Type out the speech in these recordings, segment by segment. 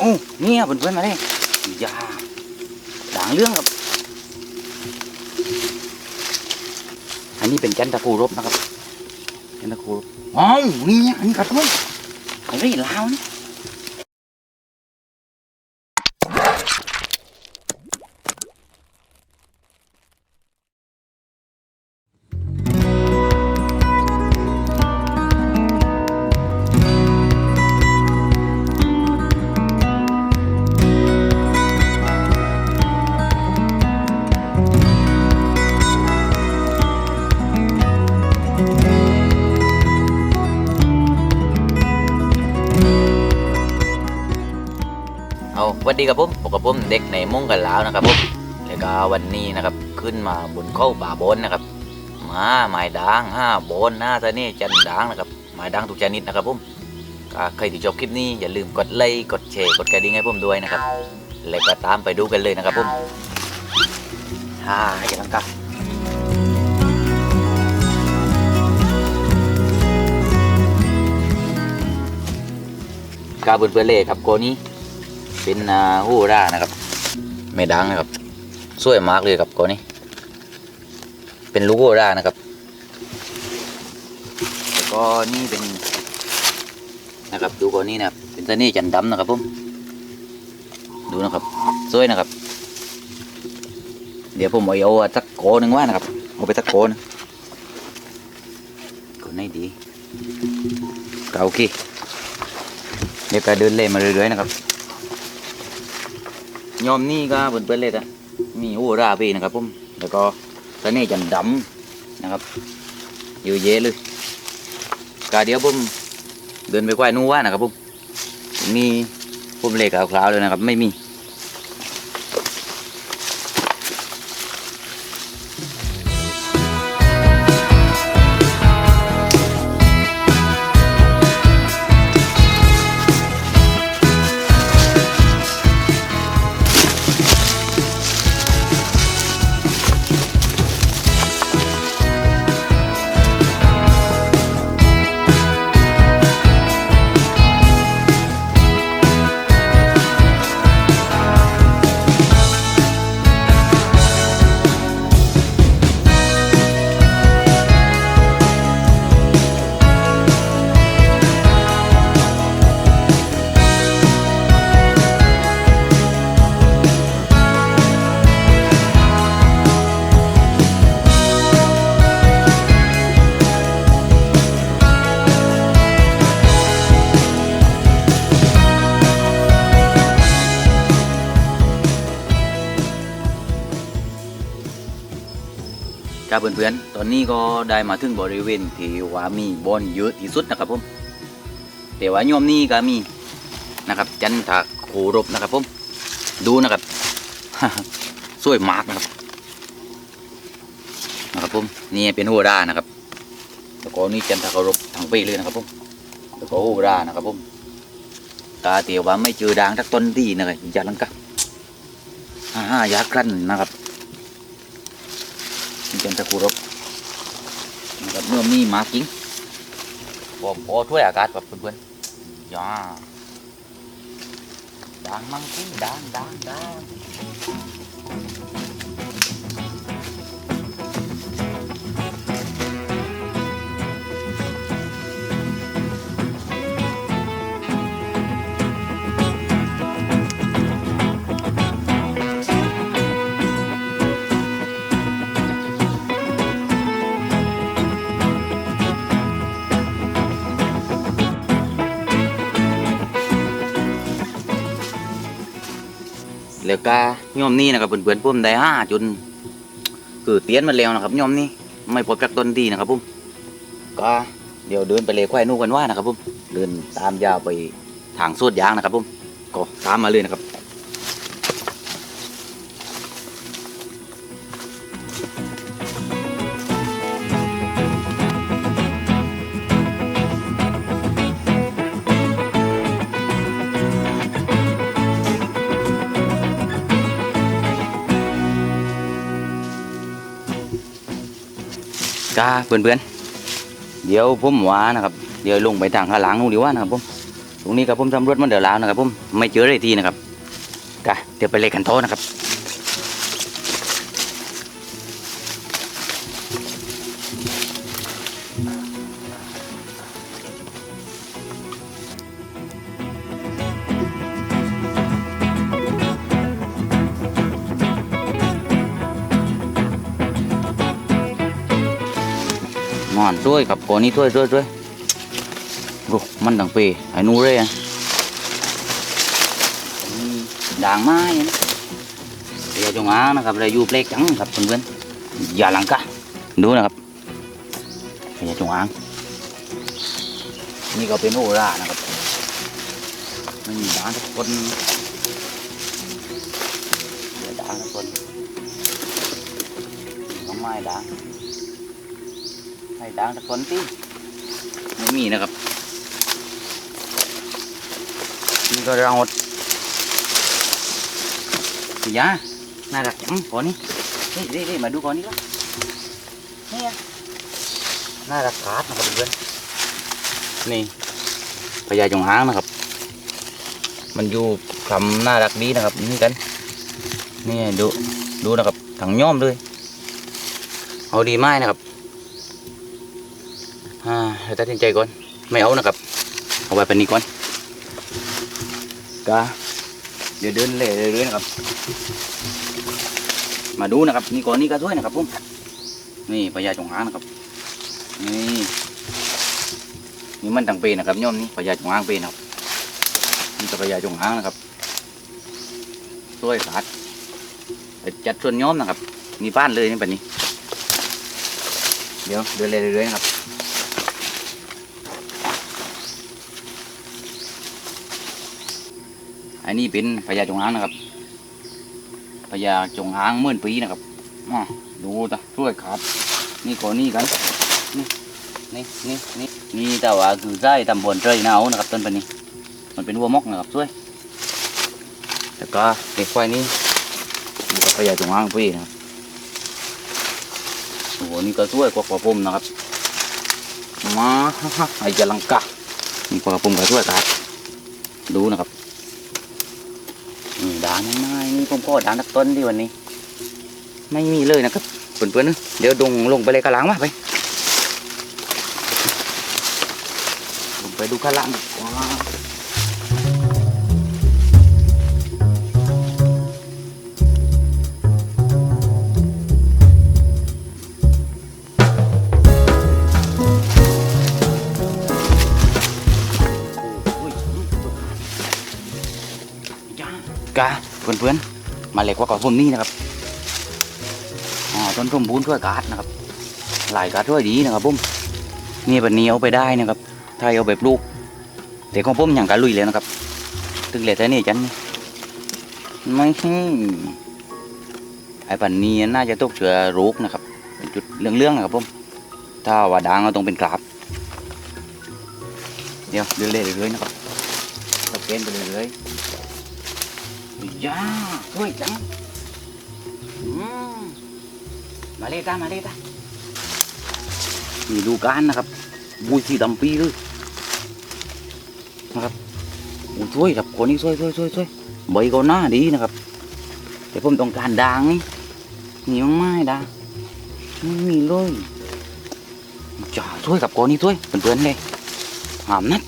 โอ้เนี่ยเพื่อนๆมาเลยยาด่างเรื่องครับ อันนี้เป็นจันทคูรบนะครับจันทคูรบอ๋อนี่เนี่ยอันนี้กระตุ้นอ้เรื่องลาวนี่ ดีครับผมพบกับผมเด็กในมงกันแล้วนะครับผมแล้วก็วันนี้นะครับขึ้นมาบนเข้าป่าบนนะครับมาไม้ด่างห้าบนหน้าตานี่จันด่างนะครับไม้ด่างทุกชนิดนะครับผมใครที่ชอบคลิปนี้อย่าลืมกดไลค์กดแชร์กดกระดิ่งให้ผมด้วยนะครับแล้วก็ตามไปดูกันเลยนะครับผมฮ่าอย่าลังกากาเปื่อนๆเลยครับโกนี้ เป็นอ่าฮูร่านะครับ ไม่ดังนะครับสวยมากเลยครับตัวนี้ เป็นลูกฮูร่านะครับแล้วก็นี่เป็นนะครับดูตัวนี้นะครับเป็นตัวนี้จันดำนะครับผมดูนะครับสวยนะครับ เดี๋ยวผมเอาเอาสักโกนึงว่านะครับเอาไปสักโกนก็ไม่ดีก็โอเคเดี๋ยวก็เดินเล่นมาเรื่อยๆนะครับ ยอมนี่ก็เปิดๆเลยนะมีโอราบีนะครับผมแล้วก็ตอนนี้จันดำนะครับอยู่เยอะเลยกาเดียวผมเดินไปกวายนู้นว่านะครับผมมีผมเล็กขาวๆเลยนะครับ ไม่มี ครับเพื่อนๆ ตอนนี้ก็ได้มาถึงบริเวณที่ว่ามีบอลเยอะที่สุดนะครับผมแต่ว่าโยมนี่ก็มีนะครับ จันทาโครบนะครับผมดูนะครับสวยมากนะครับนะครับผมนี่เป็นหัวรานะครับแล้วก็นี่จันทาโครบทั้งปีเลยนะครับผมแล้วก็หัวรานะครับผมตาเตียวว่าไม่เจอด่างทักต้นดีนะครับอย่าลังกะอ่าอยากลั่นนะครับ นี่จันตะกุรบนะครับเมื่อมีหมากิ้งผมพอถ้วยอากาศแบบเพื่อนๆย่าด่างมังกิ้งด่างด่างด่าง แล้วก็ย่อมนี่นะครับเพื่อนๆผมได้ห้าจนคือเตี้ยนมาแล้วนะครับย่อมนี่ไม่พบจากต้นดีนะครับผมก็เดี๋ยวเดินไปเลยควายนู่กันว่านะครับผมเดินตามยาวไปทางสวดยางนะครับผมก็ตามมาเลยนะครับ้าเพื่อนๆ เดี๋ยวผมว่านะครับ เดี๋ยวลงไปทางข้างหลังนู่นดีกว่านะครับผม ตรงนี้ครับผมทำรวจมันเดือดร้อนนะครับผม ไม่เจอเลยทีนะครับกะเดี๋ยวไปเลยกันโทษนะครับ งอนด้วยกับก่อนนี้ด้วยด้วยด้วยโอ้มันดังเปรไอ้หนูเลยอะอืมด่างไม้นะเดี๋ยวจงอางนะครับเลยอยู่เปลกจังครับเพื่อนๆอย่าหลังกะดูนะครับเดี๋ยวจงอางนี่ก็เป็นโอรานะครับไม่มีด่างทุกคนเดี๋ยวด่างทุกคนน้องไม้ด่าง ให้ดังตะคนที่ไม่มีนะครับนี่ก็เราหมดสียาน่ารักจังก่อนนี้นี่นี่นี่มาดูก่อนนี้ก็นี่อะน่ารักขาดนะครับเพื่อนนี่พญาจงอางนะครับ มันอยู่คำน่ารักดีนะครับนี่กันนี่ดูดูนะครับถังย่อมเลยเอาดีไม้นะครับ อ่าเราตัดสินใจก่อน ไม่เอานะครับ เอาไว้เป็นนี้ก่อนก็เดี๋ยวเดินเรื่อยๆนะครับ มาดูนะครับ นี่ก่อนนี่ก็ช่วยนะครับผมนี่พญาจงอางนะครับ นี่นี่มันต่างเป็นนะครับย่อมนี่พญาจงอางเป็นนะครับนี่ก็พญาจงอางนะครับช่วยขาดไปจัดส่วนย่อมนะครับนี่บ้านเลยนี่แบบนี้ เดี๋ยวเดินเรื่อยๆนะครับ อันนี้เป็นพญาจงอางนะครับพญาจงอางหมื่นปีนะครับอ่าดูตะช่วยขาดนี่ก่อนนี่กัน นี่นี่นี่นี่นี่แต่ว่าคือไส้ตำบลเจยหนาวนะครับต้นปันนี้ มันเป็นวัวมกนะครับช่วยแล้วก็เด็กควายนี่นี่ก็พญาจงอางปีนะครับโอ้โหนี่ก็ช่วยกว่ากว่าปุ่มนะครับมาไอ้จะลังกะนี่กว่ากว่าปุ่มก็ช่วยขาดดูนะครับ อืมด่างไม่ไม่นี่ผมก็ด่างนักต้นที่วันนี้ ไม่มีเลยนะครับเพื่อนๆนะเดี๋ยวดงลงไปเลยกระลังมาไปลงไปดูกระลังกว่าโอ้ยกา เพื่อนๆ มาเล็กกว่ากับผมนี่นะครับอ๋อต้นส้มบูนช่วยกาดนะครับ หลายกาดช่วยดีนะครับผมนี่แบบนี้เอาไปได้นะครับ ถ้าเอาแบบลูกแต่ของผมอย่างกาลุยเลยนะครับ ตึงเหลือแต่นี่จันไม่ไอ้ปันนี้น่าจะตกเชื้อโรคนะครับเป็นจุดเรื่องๆนะครับผมถ้าว่าด่างเราต้องเป็นกราบเดี๋ยวเรื่อยๆเรื่อยๆนะครับตะเกนไปเรื่อยๆ ย่าช่วยจังอืมมาเลยตามาเลยตานี่ดูการนะครับบุยสีดำปีเลยนะครับช่วยครับคนนี้ช่วยช่วยช่วยช่วยใบก็หน้าดีนะครับ แต่ผมต้องการด่างนี่นี่มันไม่ด่างไม่มีเลยจ่าช่วยกับคนนี้ช่วยเพื่อนๆเลยหามนัด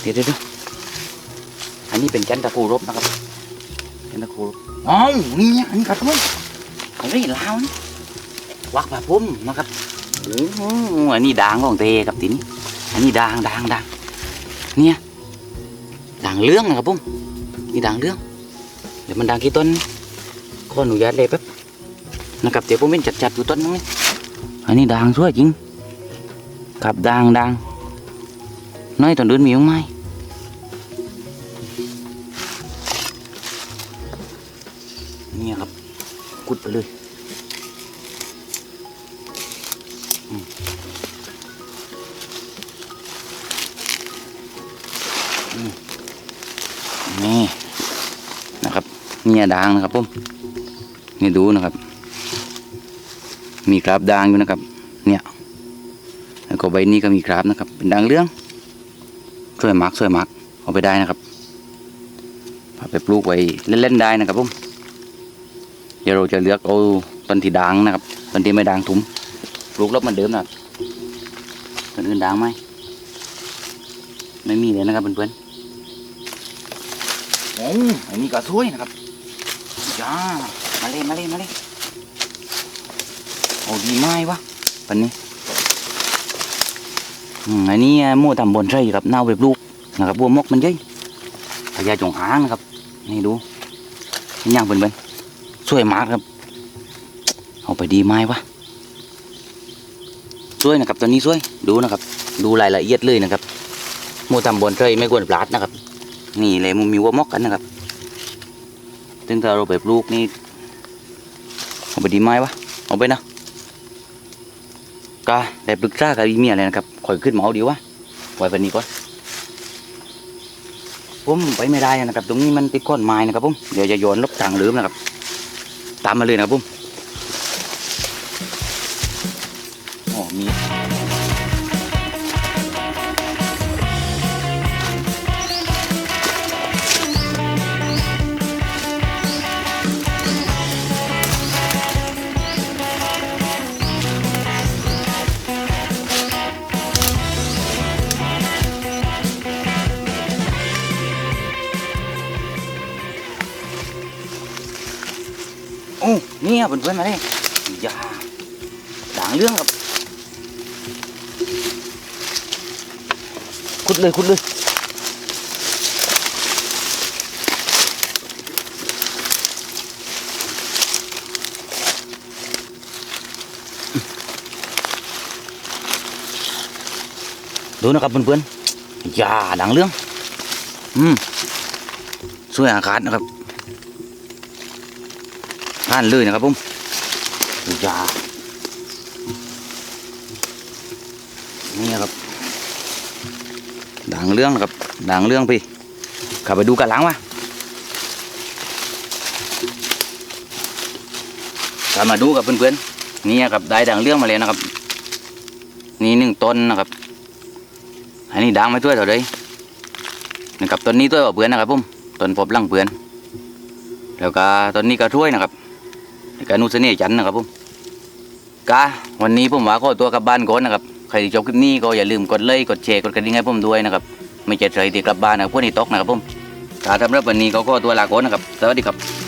เดี๋ยวเดี๋ยวเดี๋ยว อันนี้เป็นจันทภูรบนะครับเห็นนะครูอ๋อนี่อันนี้กระตุ้นอะไรลาวนี่วักแบบพุ่มนะครับโอ้โหอันนี้ด่างของเตครับทีนี้ อันนี้ด่างด่างด่างเนี่ยด่างเรื่องนะครับพุ่มนี่ด่างเรื่อง เดี๋ยวมันด่างกี่ต้นขออนุญาตเลยแป๊บนะครับเดี๋ยวผมเป็นจัดจัดๆอยู่ต้นนึงนี่อันนี้ด่างสวยจริงกับด่างด่างน้อยตอนเดินมีมั้ง เนี่ยครับกุดไปเลยนี่นะครับเนี่ยด่างนะครับผมนี่ดูนะครับ มีกราบด่างอยู่นะครับ เนี่ย แล้วก็ใบนี้ก็มีกราบนะครับ เป็นด่างเรื่องช่วยมักช่วยมักเอาไปได้นะครับเอไปปลูกไว้เล่นๆได้นะครับผม ดี๋ยวเราจะเลือกเอาต้นที่ด่างนะครับต้นที่ไม่ด่างถุมปลูกรอบเหมือนเดิมนะครับต้นอื่นด่างไหมไม่มีเลยนะครับเพื่อนๆโอ้อันนี้ก็ช่วยนะครับจ้ามาเลยมาเลยมาเลยโอ้ดีไหมวะปันนี้อืมอันนี้หมูทำบนไร่ครับเน่าแบบลูกนะครับบัวมกมันเยอะพญาจงอางนะครับนี่ดูเป็นย่างเป็นเป็น สวยมากครับ เอาไปดีไหมวะสวยนะครับตอนนี้สวยดูนะครับ ดูรายละเอียดเลยนะครับมูทำบนไร่ไม่ควรพลาดนะครับ นี่เลยมันมีวัวมกกันนะครับซึ่งถ้าเราแบบลูกนี่เอาไปดีไหมวะเอาไปนะก็ได้ปรึกษากับอีเมียเลยนะครับคอยขึ้นมาเอาดีวะไว้วันนี้ก่อนผมไปไม่ได้นะครับ ตรงนี้มันติดก้อนไม้นะครับผมเดี๋ยวจะโยนลบทางลืมนะครับ ตามมาเลยนะครับผม โอ้เนี่ยเพื่อนๆมาเลยอย่าด่างเรื่องครับขุดเลยขุดเลยดูนะครับเพื่อนๆอย่าด่างเรื่อง อืมสวยอากาศนะครับ อ่านเลยนะครับผมยานี่นะครับด่างเรื่องนะครับด่างเรื่องพี่ขับไปดูกันหลังวะกลับมาดูกับเพื่อนๆนี่ครับได้ด่างเรื่องมาเลยนะครับ นี่หนึ่งต้นนะครับ อันนี้ด่างไม่ช่วยเท่าไรนะครับต้นนี้ช่วยกว่าเพื่อนนะครับผมต้นพบลังเพื่อน แล้วก็ต้นนี้ก็ช่วยนะครับแล้ว การนุสเน่ห์จันนะครับผมกะวันนี้ผมว่าขอตัวกลับบ้านก่อนนะครับใครที่ชอบคลิปนี้ก็อย่าลืมกดไลค์กดแชร์กดกระดิ่งให้ผมด้วยนะครับไม่เจ็ดใครที่กลับบ้านนะพวกนี้ตกนะครับผมกาสำหรับวันนี้ก็ขอตัวลาก่อนนะครับสวัสดีครับ